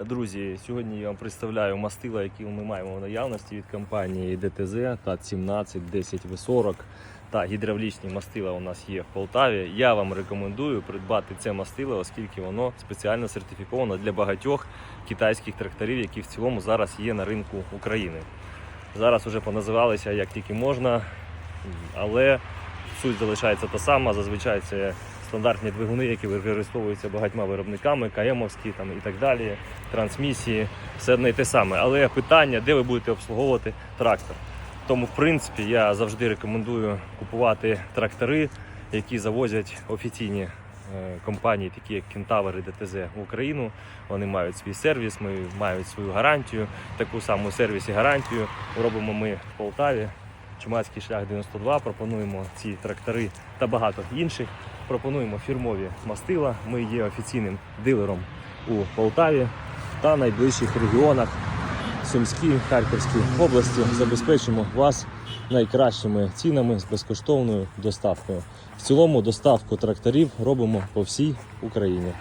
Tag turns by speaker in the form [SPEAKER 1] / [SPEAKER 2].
[SPEAKER 1] Друзі, сьогодні я вам представляю мастила, які ми маємо в наявності від компанії ДТЗ ТАТ-17, 10В40 та гідравлічні мастила у нас є в Полтаві. Я вам рекомендую придбати це мастило, оскільки воно спеціально сертифіковано для багатьох китайських тракторів, які в цілому зараз є на ринку України. Зараз вже поназивалися як тільки можна, але суть залишається та сама. Зазвичай це стандартні двигуни, які використовуються багатьма виробниками, КМовські там і так далі, трансмісії, все одне і те саме. Але питання, де ви будете обслуговувати трактор. Тому, в принципі, я завжди рекомендую купувати трактори, які завозять офіційні е, компанії, такі як Кентавр і ДТЗ в Україну. Вони мають свій сервіс, ми мають свою гарантію. Таку саму сервіс і гарантію робимо ми в Полтаві. Чумацький шлях 92. Пропонуємо ці трактори та багато інших. Пропонуємо фірмові мастила. Ми є офіційним дилером у Полтаві та найближчих регіонах Сумській, Харківській області. Забезпечимо вас найкращими цінами з безкоштовною доставкою. В цілому доставку тракторів робимо по всій Україні.